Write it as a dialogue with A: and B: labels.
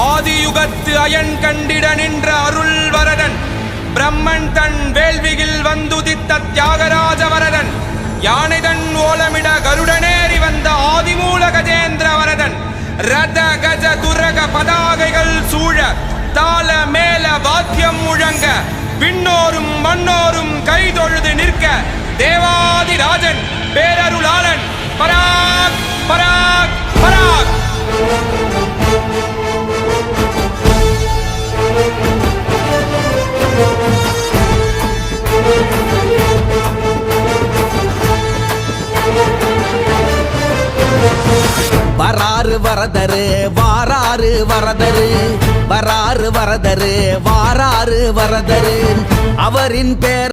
A: ஆதியுகத்து iron கண்டிட நின்ற அருள் வரதன் பிரம்மன் தன் வேள்வியில் வந்துதித்த தியாகராஜ வரதன் யானைதன் ஓலமிட கருடனேறி வந்த ஆதிமூல கஜேந்திர வரதன் ரத கஜ துரக பதாகைகள் சூழ தாள மேல வாத்தியம் முழங்க விண்ணோரும் மண்ணோரும் கைதொழுது நிற்க தேவாதிராஜன் பேரருளாளன்
B: வராறு வரதரு வாராறு வரதரு வராறு வரதரு வாராறு வரதரு. அவரின் பேர்